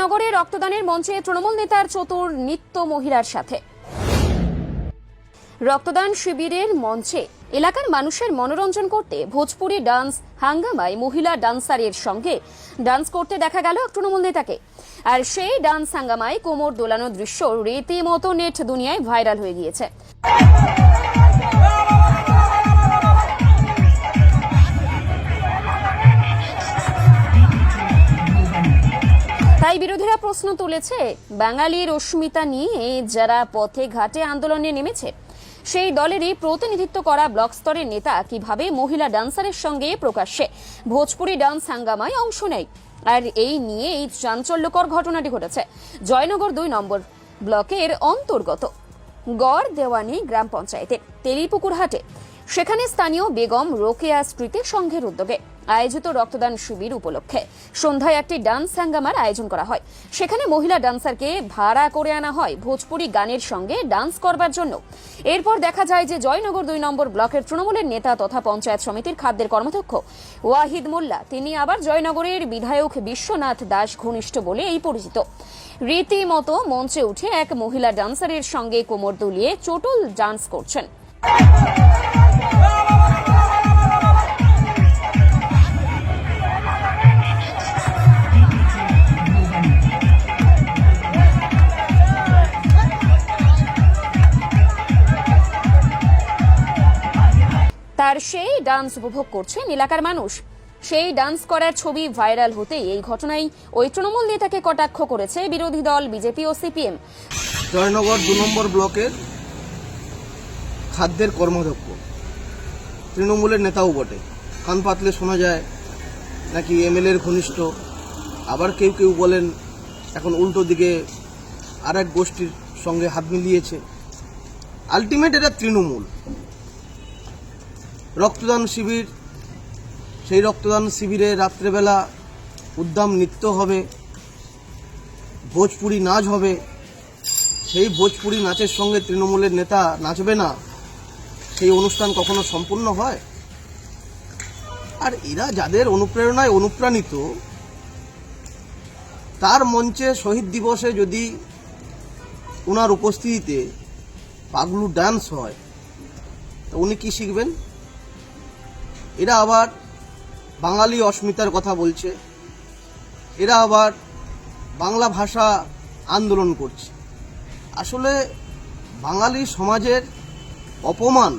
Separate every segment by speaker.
Speaker 1: জয়নগরে রক্তদানের মঞ্চে তৃণমূল নেতার চতুর নিত্য মহিলার সাথে। রক্তদান শিবিরের মঞ্চে এলাকার মানুষের মনোরঞ্জন করতে ভোজপুরি ডান্স হাঙ্গামায় মহিলা ডান্সারের সঙ্গে ডান্স করতে দেখা গেল এক তৃণমূল নেতাকে। আর সেই ডান্স হাঙ্গামায় কোমর দোলানো দৃশ্য রীতিমতো নেট দুনিয়ায় ভাইরাল হয়ে গিয়েছে। তাই বিরোধীরা প্রশ্ন তুলেছে বাঙালির অস্মিতা নিয়ে যারা পথে ঘাটে আন্দোলনে নেমেছে, সেই দলেরই প্রতিনিধিত্ব করা ব্লক স্তরের নেতা কীভাবে মহিলা ডান্সারের সঙ্গে প্রকাশ্যে ভোজপুরি ডান্স হাঙ্গামায় অংশ নেয়, আর এই নিয়ে এই চাঞ্চল্যকর ঘটনাটি ঘটেছে। জয়নগর দুই নম্বর ব্লকের অন্তর্গত গড় দেওয়ানি গ্রাম পঞ্চায়েতের তেলিপুকুর হাটে সেখানে স্থানীয় বেগম রোকেয়া স্মৃতি সংঘের উদ্যোগে আয়োজিত রক্তদান শিবির উপলক্ষে সন্ধ্যায় একটি ডান্স হাঙ্গামার আয়োজন করা হয়। সেখানে মহিলা ডান্সারকে ভাড়া করে আনা হয়। ভোজপুরি গানের সঙ্গে ডান্স করবার জন্য। এরপর দেখা যায় যে জয়নগর দুই নম্বর ব্লকের তৃণমূলের নেতা তথা পঞ্চায়েত সমিতির খাদ্যের কর্মাধ্যক্ষ ওয়াহিদ মোল্লা, তিনি আবার জয়নগরের বিধায়ক বিশ্বনাথ দাস ঘনিষ্ঠ বলে এই পরিচিত। রীতিমতো মঞ্চে উঠে এক মহিলা ডান্সারের সঙ্গে কোমর দুলিয়ে চোটল ডান্স করছেন। তার সেই ডান্স উপভোগ করছেন এলাকার মানুষ। সেই ডান্স করার ছবি ভাইরাল হতেই এই ঘটনায় ওই তৃণমূল নেতাকে কটাক্ষ করেছে বিরোধী দল, বিজেপি ও সিপিএম।
Speaker 2: জয়নগর দু নম্বর ব্লকের খাদ্যের কর্মদক্ষ। তৃণমূলের নেতাও বটে। কান পাতলে শোনা যায়, নাকি এমএলএর ঘনিষ্ঠ। আবার কেউ কেউ বলেন, এখন উল্টো দিকে আর এক গোষ্ঠীর সঙ্গে হাত মিলিয়েছে। আলটিমেট এটা তৃণমূল। রক্তদান শিবির, সেই রক্তদান শিবিরে রাত্রেবেলা উদ্দাম নৃত্য হবে, ভোজপুরি নাচ হবে। সেই ভোজপুরি নাচের সঙ্গে তৃণমূলের নেতা নাচবে না। সেই অনুষ্ঠান কখনো সম্পূর্ণ হয়? আর এরা যাদের অনুপ্রেরণায় অনুপ্রাণিত, তার মঞ্চে শহীদ দিবসে যদি ওনার উপস্থিতিতে পাগলু ডান্স হয়, তো উনি কি শিখবেন? এরা আবার বাঙালি অস্মিতার কথা বলছে। এরা আবার বাংলা ভাষা আন্দোলন করছে। আসলে বাঙালি সমাজের অপমান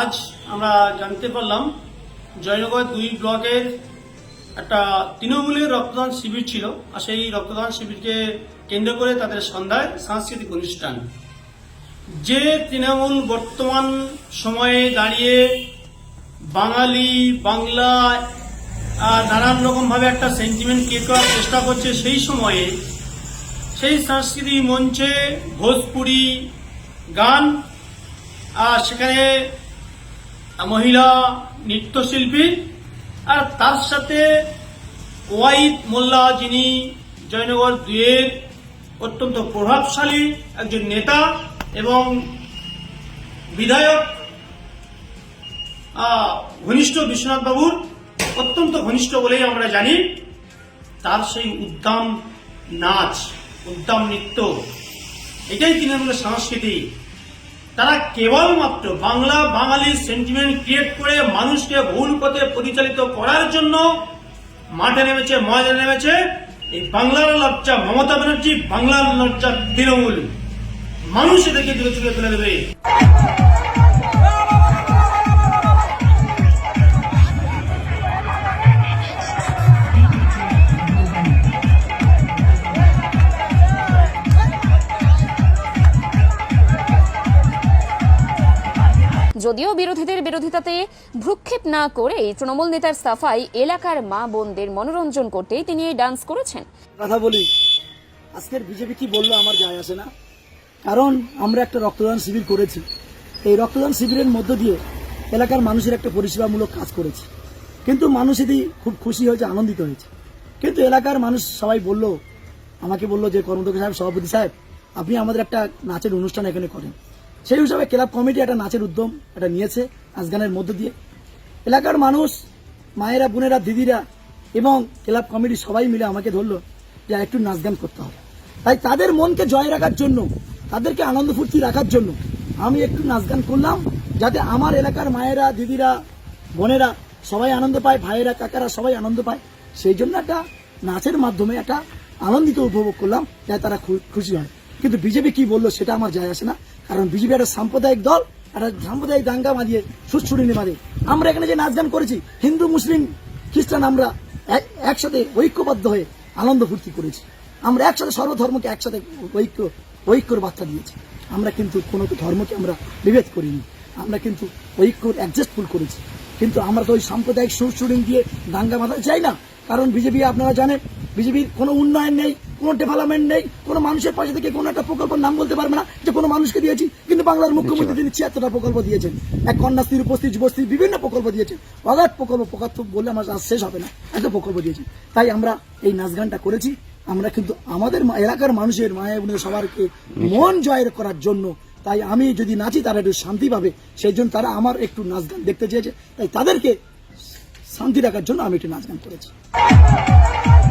Speaker 3: আজ আমরা জানতে পারলাম জয়নগর দুই ব্লকের একটা তৃণমূলের রক্তদান শিবির ছিল আর সেই রক্তদান শিবিরকে কেন্দ্র করে তাদের সন্ধ্যায় সাংস্কৃতিক অনুষ্ঠান। যে তৃণমূল বর্তমান সময়ে দাঁড়িয়ে বাঙালি, বাংলা নানান রকমভাবে একটা সেন্টিমেন্ট ক্রিয়েট করার চেষ্টা করছে সেই সময়ে সেই সাংস্কৃতিক মঞ্চে ভোজপুরি গান আর সেখানে মহিলা নৃত্যশিল্পী আর তার সাথে ওয়াইদ মোল্লা যিনি জয়নগর দুয়ের অত্যন্ত প্রভাবশালী একজন নেতা এবং বিধায়ক ঘনিষ্ঠ বিশ্বনাথ বাবুর অত্যন্ত ঘনিষ্ঠ বলেই আমরা জানি। তার সেই উদ্দাম নাচ, উদ্দাম নৃত্য, এটাই তৃণমূলের সংস্কৃতি তারা কেবলমাত্র বাংলা বাঙালির সেন্টিমেন্ট ক্রিয়েট করে মানুষকে ভুল পথে পরিচালিত করার জন্য মাঠে নেমেছে, ময়দানে নেমেছে এই বাংলার লজ্জা মমতা ব্যানার্জি, বাংলার লজ্জা তৃণমূল। মানুষ এদেরকে দূরে তুলে তুলে দেবে।
Speaker 1: যদিও বিরোধীদের বিরোধিতাতে ভ্রুক্ষেপ না করে তৃণমূল নেতার সাফাই এলাকার মা বোনদের মনোরঞ্জন করতেই তিনি এই ডান্স করেছেন।
Speaker 4: কথা বলি, আজকের বিজেপি কি বলল আমার যায় আসে না। কারণ আমরা একটা রক্তদান শিবির করেছি। এই রক্তদান শিবিরের মধ্য দিয়ে এলাকার মানুষের একটা পরিষেবামূলক কাজ করেছি। কিন্তু মানুষ এটি খুব খুশি হয়েছে, আনন্দিত হয়েছে। কিন্তু এলাকার মানুষ সবাই বলল, আমাকে বলল যে কর্মদক্ষ সাহেব, সভাপতি সাহেব, আপনি আমাদের একটা নাচের অনুষ্ঠান এখানে করেন। সেই হিসাবে ক্লাব কমিটি একটা নাচের উদ্যম এটা নিয়েছে নাচ গানের মধ্য দিয়ে। এলাকার মানুষ, মায়েরা, বোনেরা, দিদিরা এবং ক্লাব কমিটি সবাই মিলে আমাকে ধরলো যে একটু নাচ গান করতে হবে। তাই তাদের মনকে জয় রাখার জন্য, তাদেরকে আনন্দ ফুর্তি রাখার জন্য আমি একটু নাচ গান করলাম যাতে আমার এলাকার মায়েরা, দিদিরা, বোনেরা সবাই আনন্দ পায়, ভাইয়েরা, কাকারা সবাই আনন্দ পায়। সেই জন্য একটা নাচের মাধ্যমে একটা আনন্দিত উপভোগ করলাম যাতে তারা খুশি হয়। কিন্তু বিজেপি কি বলল সেটা আমার যায় আসে না। কারণ বিজেপি একটা সাম্প্রদায়িক দল, একটা সাম্প্রদায়িক দাঙ্গা বাঁধিয়ে সুচ্ছুরিনি বাঁধে। আমরা এখানে যে নাচ গান করেছি, হিন্দু, মুসলিম, খ্রিস্টান, আমরা এক- একসাথে ঐক্যবদ্ধ হয়ে আনন্দ ফুর্তি করেছি। আমরা একসাথে সর্বধর্মকে একসাথে ঐক্য, ঐক্যর বার্তা দিয়েছি। আমরা কিন্তু কোনো ধর্মকে আমরা বিভেদ করিনি। আমরা কিন্তু ঐক্যর অ্যাডজাস্টফুল করেছি। কিন্তু আমরা তো ওই সাম্প্রদায়িক সুরসুরিং দিয়ে দাঙ্গা বাঁধাতে চাই না। কারণ বিজেপি আপনারা জানেন বিজেপির কোনো উন্নয়ন নেই, কোনো ডেভেলপমেন্ট নেই, কোনো মানুষের পাশে থেকে কোনো একটা প্রকল্পের নাম বলতে পারবে না যে কোনো মানুষকে দিয়েছি, কিন্তু বাংলার মুখ্যমন্ত্রী তিনি ছিয়াত্তরটা প্রকল্প দিয়েছেন। এক কন্যাশ্রীর উপস্থিত যুবশ্রী বিভিন্ন প্রকল্প দিয়েছেন। অগাধ প্রকল্প প্রকল্প বললে আমার আজ শেষ হবে না। এত প্রকল্প দিয়েছি তাই আমরা এই নাচ গানটা করেছি। আমরা কিন্তু আমাদের এলাকার মানুষের মায়ের বোনের সবারকে মন জয়ের করার জন্য, তাই আমি যদি নাচি, তারা একটু শান্তি পাবে। সেই জন্য তারা আমার একটু নাচ গান দেখতে চেয়েছে। তাই তাদেরকে শান্তি রাখার জন্য আমি একটু নাচ গান করেছি।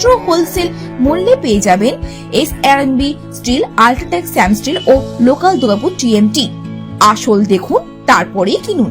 Speaker 5: একমাত্র হোলসেল মূল্যে পেয়ে যাবেন S R B steel UltraTech Sam steel ও লোকাল দুর্গাপুর টিএমটি আসল দেখুন, তারপরেই কিনুন।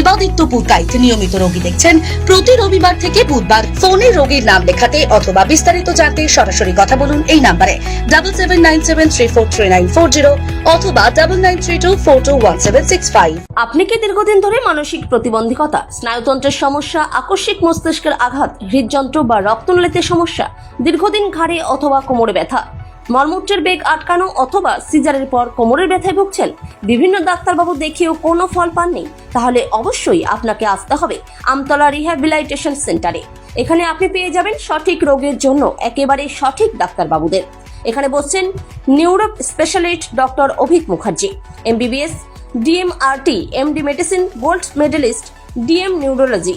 Speaker 6: দেবাদিত্য পুরকাইত নিয়মিত রোগী দেখছেন। প্রতি রবিবার থেকে বুধবার ফোনে রোগীর নাম লেখাতে অথবা বিস্তারিত জানতে সরাসরি কথা বলুন এই নাম্বারে। ডাবল অথবা ডাবল
Speaker 7: আপনি কি দীর্ঘদিন ধরে মানসিক প্রতিবন্ধকতা, স্নায়ুতন্ত্রের সমস্যা, আকস্মিক মস্তিষ্কের আঘাত, হৃদযন্ত্র বা রক্তনালীতে সমস্যা, দীর্ঘদিন ঘাড়ে অথবা কোমরে ব্যথা মলমূত্রের বেগ আটকানো অথবা সিজারের পর কোমরের ব্যথায় ভুগছেন? বিভিন্ন ডাক্তারবাবু দেখিয়েও কোনো ফল পাননি? তাহলে অবশ্যই আপনাকে আসতে হবে আমতলা রিহ্যাবিলাইটেশন সেন্টারে। এখানে আপনি পেয়ে যাবেন সঠিক রোগের জন্য একেবারে সঠিক ডাক্তারবাবুদের। এখানে বসছেন neuro specialist doctor Abhik Mukherjee, MBBS, DMRT, MD medicine, gold medallist, DM neurology.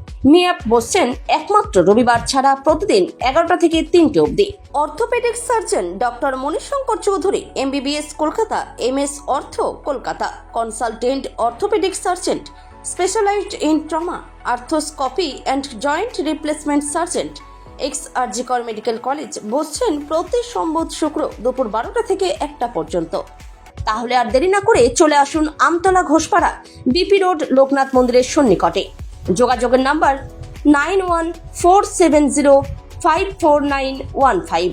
Speaker 7: মিয়াপ বসছেন একমাত্র রবিবার ছাড়া প্রতিদিন এগারোটা থেকে তিনটে অবধি। Orthopaedics surgeon doctor Manishankar Chowdhury, MBBS Kolkata M S ortho Kolkata, consultant orthopaedic surgeon, specialised in trauma, arthroscopy and joint replacement surgeon ex RG Kar medical college বসছেন প্রতি সম্বুধ শুক্র দুপুর বারোটা থেকে একটা পর্যন্ত। তাহলে আর দেরি না করে চলে আসুন আমতলা ঘোষপাড়া, বিপি রোড, লোকনাথ মন্দিরের সন্নিকটে। যোগাযোগের number nine one four seven zero five four nine one five.